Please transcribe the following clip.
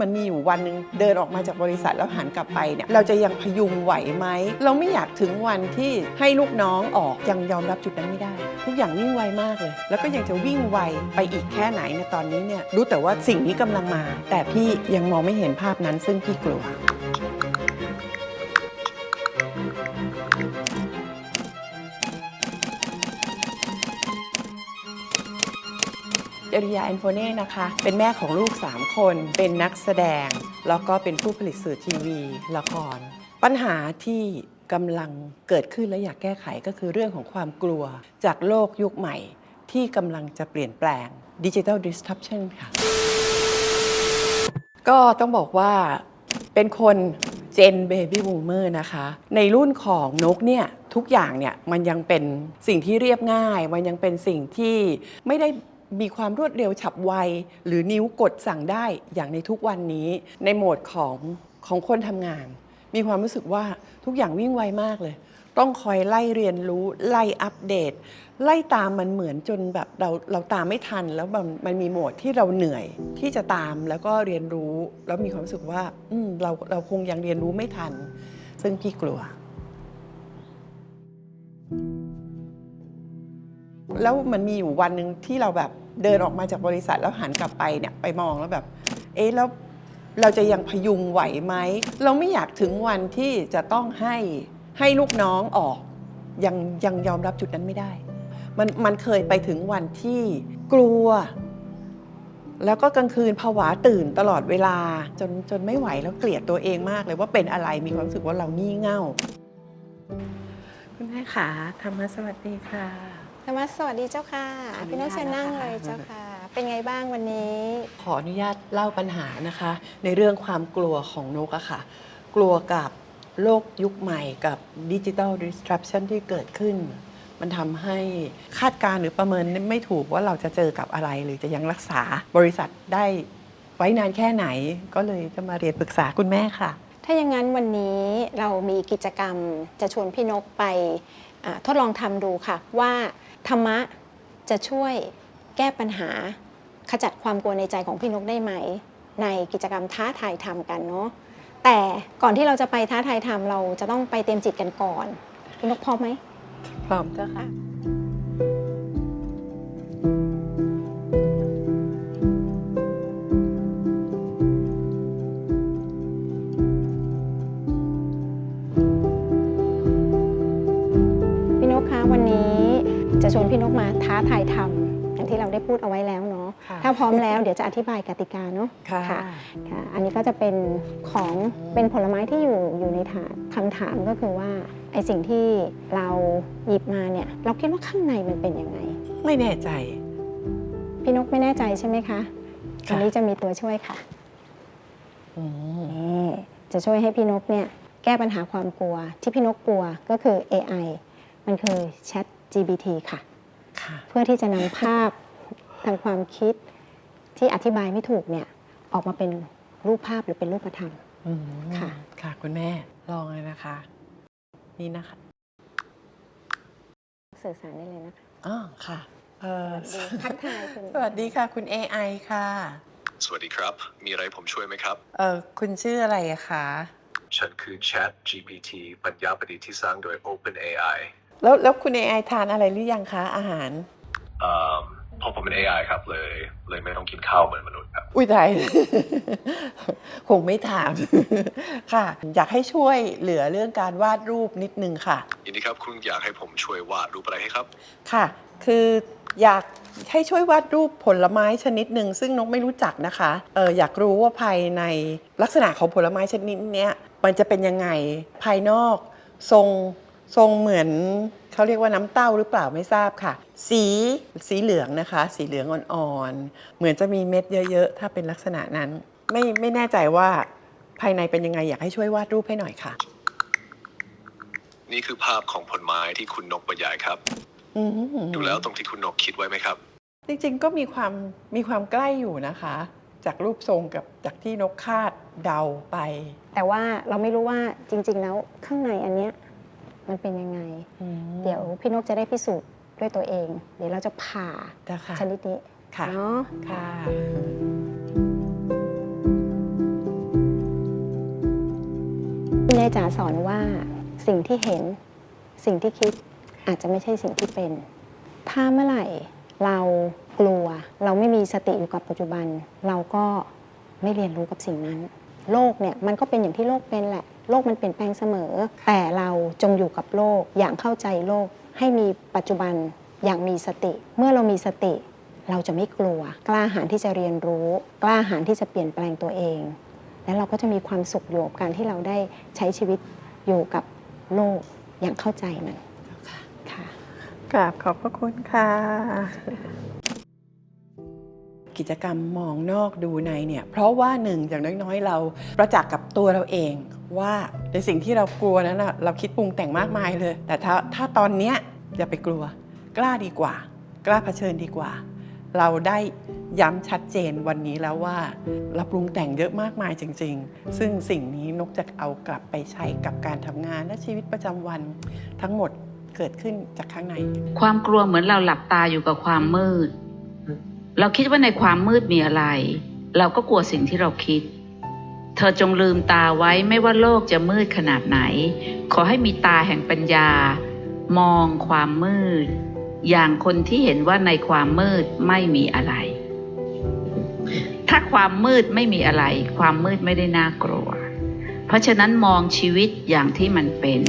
มันมีอยู่วันหนึ่งเดินออกมาจากบริษัทแล้วหันกลับไปเนี่ยเราจะยังพยุงไหวไหม เราไม่อยากถึงวันที่ให้ลูกน้องออกยังยอมรับจุดนั้นไม่ได้ ทุกอย่างวิ่งไวมากเลย แล้วก็ยังจะวิ่งไวไปอีกแค่ไหนในตอนนี้เนี่ยรู้แต่ว่าสิ่งนี้กำลังมา แต่พี่ยังมองไม่เห็นภาพนั้นซึ่งพี่กลัว จริยาแอนโฟเน่นะคะ เป็นแม่ของลูก 3 คน เป็นนักแสดง แล้วก็เป็นผู้ผลิตสื่อทีวี ละคร ปัญหาที่กำลังเกิดขึ้นและอยากแก้ไขก็คือเรื่องของความกลัว จากโลกยุคใหม่ ที่กำลังจะเปลี่ยนแปลงดิจิ t a l disruption ค่ะ ก็ต้องบอกว่าเป็นคนเจนเบบี้บูมเมอร์นะคะ ในรุ่นของนกเนี่ย ทุกอย่างเนี่ย มันยังเป็นสิ่งที่เรียบง่าย มันยังเป็นสิ่งที่ไม่ได้ มีความรวดเร็วฉับไว หรือนิ้วกดสั่งได้อย่างในทุกวันนี้ ในโหมดของของคนทำงาน มีความรู้สึกว่าทุกอย่างวิ่งไวมากเลย ต้องคอยไล่เรียนรู้ ไล่อัปเดต ไล่ตามมันเหมือนจนแบบเราเราตามไม่ทัน แล้วมันมันมีโหมดที่เราเหนื่อยที่จะตามแล้วก็เรียนรู้ แล้วมีความรู้สึกว่าอืมเราเราคงยังเรียนรู้ไม่ทัน ซึ่งพี่กลัวแล้วมันมีอยู่วันหนึ่งที่เราแบบ เดินออกมาจากบริษัทแล้วหันกลับไปเนี่ยไปมองแล้วแบบ เอ๊ะแล้วเราจะยังพยุงไหวไหม เราไม่อยากถึงวันที่จะต้องให้ให้ลูกน้องออก ยังยังยอมรับจุดนั้นไม่ได้ มันมันเคยไปถึงวันที่กลัว แล้วก็กลางคืนผวาตื่นตลอดเวลา จนจนไม่ไหวแล้วเกลียดตัวเองมากเลยว่าเป็นอะไรมีความรู้สึกว่าเรางี่เง่า คุณแม่ขาธรรมะสวัสดีค่ะ ธรรมะสวัสดีเจ้าค่ะขออนุญาตพี่น้องเชิญนั่งนะคะเลยเจ้าค่ะ เป็นไงบ้างวันนี้ ขออนุญาตเล่าปัญหานะคะ ในเรื่องความกลัวของนกอะค่ะ กลัวกับโลกยุคใหม่กับดิจิ t a ล disruption ที่เกิดขึ้น มันทำให้คาดการณ์หรือประเมินไม่ถูกว่าเราจะเจอกับอะไร หรือจะยังรักษาบริษัทได้ไว้นานแค่ไหน ก็เลยจะมาเรียนปรึกษาคุณแม่ค่ะ ถ้าอย่างนั้นวันนี้เรามีกิจกรรมจะชวนพี่นกไปอ่าทดลองทำดูค่ะว่า ธรรมะจะช่วยแก้ปัญหาขจัดความกลัวในใจของพี่นกได้ไหม ในกิจกรรมท้าทายทำกันเนาะแต่ก่อนที่เราจะไปท้าทายทำเราจะต้องไปเตรียมจิตกันก่อน พี่นกพร้อมไหมพร้อมเจ้าค่ะ ท้าทายทำอย่างที่เราได้พูดเอาไว้แล้วเนาะค่ะถ้าพร้อมแล้วเดี๋ยวจะอธิบายกติกาเนาะค่ะค่ะ ค่ะอันนี้ก็จะเป็นของเป็นผลไม้ที่อยู่อยู่ในถาดคำถามก็คือว่าไอสิ่งที่เราหยิบมาเนี่ยเราคิดว่าข้างในมันเป็นยังไง ไม่แน่ใจ พี่นกไม่แน่ใจใช่ไหมคะค่ะอันนี้จะมีตัวช่วยค่ะอืมนี่จะช่วยให้พี่นกเนี่ยแก้ปัญหาความกลัวที่พี่นกกลัวก็คือ AI มันคือ Chat GPT ค่ะค่ะ เพื่อที่จะนำภาพทางความคิดที่อธิบายไม่ถูกเนี่ยออกมาเป็นรูปภาพหรือเป็นรูปธรรม อืมค่ะ ค่ะ คุณแม่ลองเลยนะคะ นี่นะคะสื่อสารได้เลยนะคะอ๋อค่ะเอ่อสวัสดีทักทายคุณสวัสดีค่ะ คุณ AI ค่ะสวัสดีครับ มีอะไรผมช่วยไหมครับ เอ่อคุณชื่ออะไรอะคะ ฉันคือ Chat GPT ปัญญาประดิษฐ์ที่สร้างโดย OpenAI แล้วแล้วคุณ AI ทานอะไรหรือยังคะอาหารเอ่อเพราะผมเป็น AI ครับเลย เลยไม่ต้องกินข้าวเหมือนมนุษย์ครับ อุ้ยตาย คงไม่ถาม ค่ะ อยากให้ช่วยเหลือเรื่องการวาดรูปนิดนึงค่ะ ยินดีครับคุณอยากให้ผมช่วยวาดรูปอะไรให้ครับ ค่ะ คืออยากให้ช่วยวาดรูปผลไม้ชนิดหนึ่งซึ่งนกไม่รู้จักนะคะเอออยากรู้ว่าภายในลักษณะของผลไม้ชนิดเนี้ยมันจะเป็นยังไงภายนอกทรง ทรงเหมือนเขาเรียกว่าน้ำเต้าหรือเปล่าไม่ทราบค่ะ สีสีเหลืองนะคะ สีเหลืองอ่อนๆ เหมือนจะมีเม็ดเยอะ ๆ ถ้าเป็นลักษณะนั้น ไม่ไม่แน่ใจว่าภายในเป็นยังไงอยากให้ช่วยวาดรูปให้หน่อยค่ะ นี่คือภาพของผลไม้ที่คุณนกบรรยายครับ อืมดูแล้วตรงที่คุณนกคิดไว้ไหมครับ จริงๆก็มีความมีความใกล้อยู่นะคะ จากรูปทรงกับจากที่นกคาดเดาไป แต่ว่าเราไม่รู้ว่าจริง ๆ แล้วข้างในอันเนี้ย มันเป็นยังไงเดี๋ยวพี่นกจะได้พิสูจน์ด้วยตัวเอง เดี๋ยวเราจะผ่าได้ค่ชนิดนี้เนาะ ค่ะ คุณยายจ๋าสอนว่าสิ่งที่เห็นสิ่งที่คิดอาจจะไม่ใช่สิ่งที่เป็น ถ้าเมื่อไหร่เรากลัว เราไม่มีสติอยู่กับปัจจุบัน เราก็ไม่เรียนรู้กับสิ่งนั้น โลกเนี่ยมันก็เป็นอย่างที่โลกเป็นแหละ โลกมันเปลี่ยนแปลงเสมอ แต่เราจงอยู่กับโลกอย่างเข้าใจโลก ให้มีปัจจุบันอย่างมีสติ เมื่อเรามีสติ เราจะไม่กลัว กล้าหาญที่จะเรียนรู้ กล้าหาญที่จะเปลี่ยนแปลงตัวเอง และเราก็จะมีความสุขอยู่กับการที่เราได้ใช้ชีวิตอยู่กับโลกอย่างเข้าใจมันค่ะกราบขอบพระคุณค่ะ กิจกรรมมองนอกดูในเนี่ย เพราะว่าหนึ่งอย่างน้อยๆ เราประจักษ์กับตัวเราเอง ว่าในสิ่งที่เรากลัวนั้นเราคิดปรุงแต่งมากมายเลย แต่ถ้าถ้าตอนเนี้ยอย่าไปกลัว กล้าดีกว่า กล้าเผชิญดีกว่า เราได้ย้ำชัดเจนวันนี้แล้วว่า เราปรุงแต่งเยอะมากมายจริง ๆ ซึ่งสิ่งนี้นกจะเอากลับไปใช้กับการทำงานและชีวิตประจำวันทั้งหมดเกิดขึ้นจากข้างใน ความกลัวเหมือนเราหลับตาอยู่กับความมืด เราคิดว่าในความมืดมีอะไร เราก็กลัวสิ่งที่เราคิด เธอจงลืมตาไว้ไม่ว่าโลกจะมืดขนาดไหน ขอให้มีตาแห่งปัญญา มองความมืด อย่างคนที่เห็นว่าในความมืดไม่มีอะไร ถ้าความมืดไม่มีอะไร ความมืดไม่ได้น่ากลัว เพราะฉะนั้นมองชีวิตอย่างที่มันเป็น